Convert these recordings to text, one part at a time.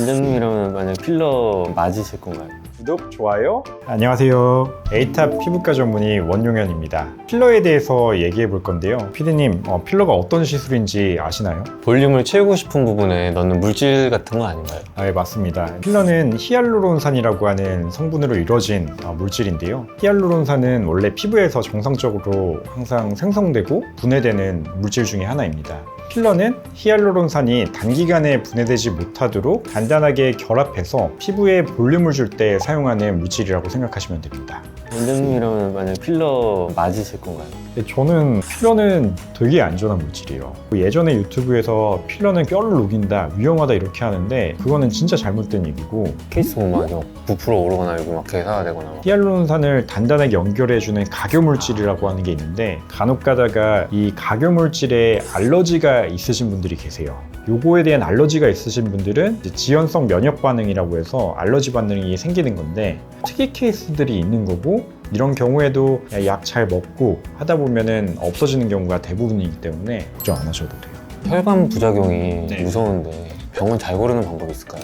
원장님이라면 만약 필러 맞으실 건가요? 구독, 좋아요. 안녕하세요. 에이탑 피부과 전문의 원용현입니다. 필러에 대해서 얘기해 볼 건데요. 피디님, 어, 필러가 어떤 시술인지 아시나요? 볼륨을 채우고 싶은 부분에 넣는 물질 같은 거 아닌가요? 아, 예, 맞습니다. 필러는 히알루론산이라고 하는 성분으로 이루어진 어, 물질인데요. 히알루론산은 원래 피부에서 정상적으로 항상 생성되고 분해되는 물질 중에 하나입니다. 필러는 히알루론산이 단기간에 분해되지 못하도록 단단하게 결합해서 피부에 볼륨을 줄 때 사용하는 물질이라고 생각하시면 됩니다. 원장님이라면 만약 필러 맞으실 건가요? 근데 저는 필러는 되게 안전한 물질이에요. 예전에 유튜브에서 필러는 뼈를 녹인다, 위험하다 이렇게 하는데 그거는 진짜 잘못된 얘기고 케이스 보면 막 부풀어 오르거나 여기 막 괴사가 되거나 막. 히알루론산을 단단하게 연결해주는 각효물질이라고 하는 게 있는데 간혹 가다가 이 각효물질에 알러지가 있으신 분들이 계세요. 요거에 대한 알러지가 있으신 분들은 이제 지연성 면역 반응이라고 해서 알러지 반응이 생기는 건데 특이 케이스들이 있는 거고 이런 경우에도 약 잘 먹고 하다 보면은 없어지는 경우가 대부분이기 때문에 걱정 안 하셔도 돼요. 혈관 부작용이 네. 무서운데 병원 잘 고르는 방법이 있을까요?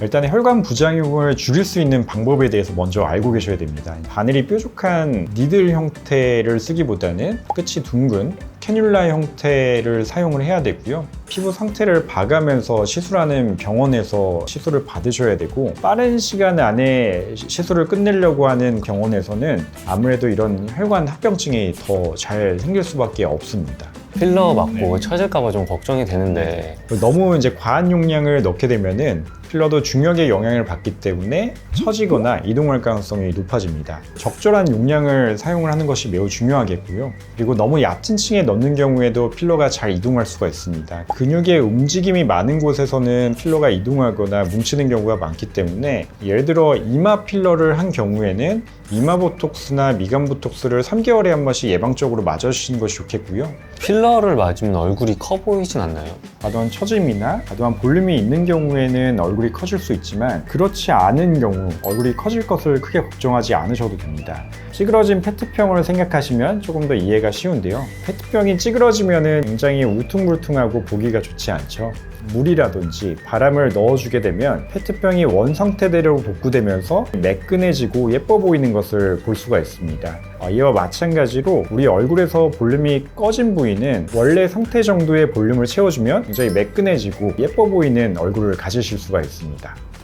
일단 혈관 부작용을 줄일 수 있는 방법에 대해서 먼저 알고 계셔야 됩니다. 바늘이 뾰족한 니들 형태를 쓰기보다는 끝이 둥근 캐뉼라 형태를 사용을 해야 되고요. 피부 상태를 봐가면서 시술하는 병원에서 시술을 받으셔야 되고 빠른 시간 안에 시- 시술을 끝내려고 하는 병원에서는 아무래도 이런 혈관 합병증이 더 잘 생길 수밖에 없습니다. 필러 맞고 네. 처질까봐 좀 걱정이 되는데 너무 이제 과한 용량을 넣게 되면은 필러도 중력의 영향을 받기 때문에 처지거나 이동할 가능성이 높아집니다. 적절한 용량을 사용을 하는 것이 매우 중요하겠고요. 그리고 너무 얕은 층에 넣는 경우에도 필러가 잘 이동할 수가 있습니다. 근육의 움직임이 많은 곳에서는 필러가 이동하거나 뭉치는 경우가 많기 때문에 예를 들어 이마 필러를 한 경우에는 이마 보톡스나 미간 보톡스를 3개월에 한 번씩 예방적으로 맞아주시는 것이 좋겠고요. 필러를 맞으면 얼굴이 커 보이진 않나요? 과도한 처짐이나 과도한 볼륨이 있는 경우에는 얼굴 이 커질 수 있지만 그렇지 않은 경우 얼굴이 커질 것을 크게 걱정하지 않으셔도 됩니다. 찌그러진 페트병을 생각하시면 조금 더 이해가 쉬운데요. 페트병이 찌그러지면 굉장히 울퉁불퉁하고 보기가 좋지 않죠. 물이라든지 바람을 넣어주게 되면 페트병이 원 상태대로 복구되면서 매끈해지고 예뻐 보이는 것을 볼 수가 있습니다. 어, 이와 마찬가지로 우리 얼굴에서 볼륨이 꺼진 부위는 원래 상태 정도의 볼륨을 채워주면 굉장히 매끈해지고 예뻐 보이는 얼굴을 가지실 수가 있습니다.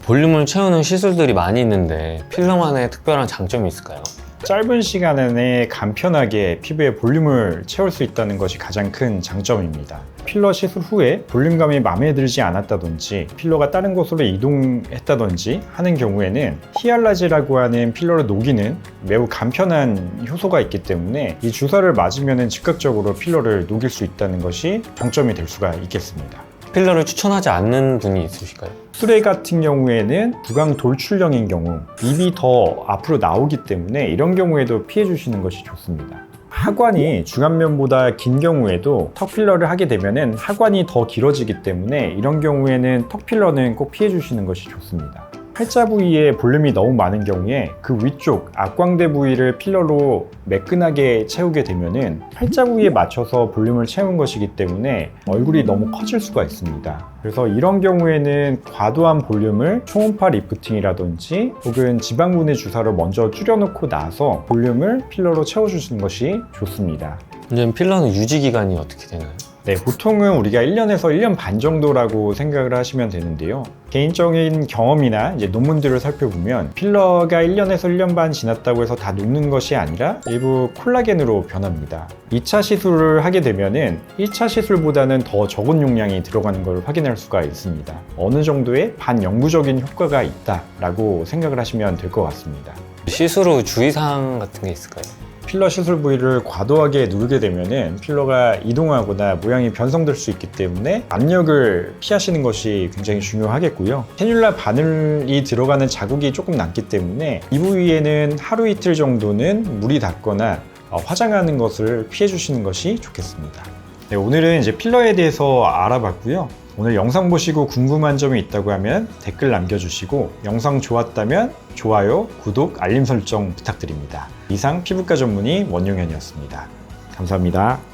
볼륨을 채우는 시술들이 많이 있는데 필러만의 특별한 장점이 있을까요? 짧은 시간 안에 간편하게 피부에 볼륨을 채울 수 있다는 것이 가장 큰 장점입니다. 필러 시술 후에 볼륨감이 마음에 들지 않았다든지 필러가 다른 곳으로 이동했다든지 하는 경우에는 히알라지라고 하는 필러를 녹이는 매우 간편한 효소가 있기 때문에 이 주사를 맞으면 즉각적으로 필러를 녹일 수 있다는 것이 장점이 될 수가 있겠습니다. 필러를 추천하지 않는 분이 있으실까요? 수레 같은 경우에는 부강 돌출형인 경우 입이 더 앞으로 나오기 때문에 이런 경우에도 피해 주시는 것이 좋습니다. 하관이 중안면보다 긴 경우에도 턱 필러를 하게 되면은 하관이 더 길어지기 때문에 이런 경우에는 턱 필러는 꼭 피해 주시는 것이 좋습니다. 팔자 부위에 볼륨이 너무 많은 경우에 그 위쪽 악광대 부위를 필러로 매끈하게 채우게 되면은 팔자 부위에 맞춰서 볼륨을 채운 것이기 때문에 얼굴이 너무 커질 수가 있습니다. 그래서 이런 경우에는 과도한 볼륨을 초음파 리프팅이라든지 혹은 지방분해 주사로 먼저 줄여놓고 나서 볼륨을 필러로 채워주시는 것이 좋습니다. 이제 필러는 유지 기간이 어떻게 되나요? 네, 보통은 우리가 1년에서 1년 반 정도라고 생각을 하시면 되는데요. 개인적인 경험이나 이제 논문들을 살펴보면 필러가 1년에서 1년 반 지났다고 해서 다 녹는 것이 아니라 일부 콜라겐으로 변합니다. 2차 시술을 하게 되면은 1차 시술보다는 더 적은 용량이 들어가는 걸 확인할 수가 있습니다. 어느 정도의 반영구적인 효과가 있다라고 생각을 하시면 될 것 같습니다. 시술 후 주의사항 같은 게 있을까요? 필러 시술 부위를 과도하게 누르게 되면은 필러가 이동하거나 모양이 변성될 수 있기 때문에 압력을 피하시는 것이 굉장히 중요하겠고요. 캐뉼라 바늘이 들어가는 자국이 조금 남기 때문에 이 부위에는 하루 이틀 정도는 물이 닿거나 어, 화장하는 것을 피해 주시는 것이 좋겠습니다. 네, 오늘은 이제 필러에 대해서 알아봤고요. 오늘 영상 보시고 궁금한 점이 있다고 하면 댓글 남겨주시고 영상 좋았다면 좋아요, 구독, 알림 설정 부탁드립니다. 이상 피부과 전문의 원용현이었습니다. 감사합니다.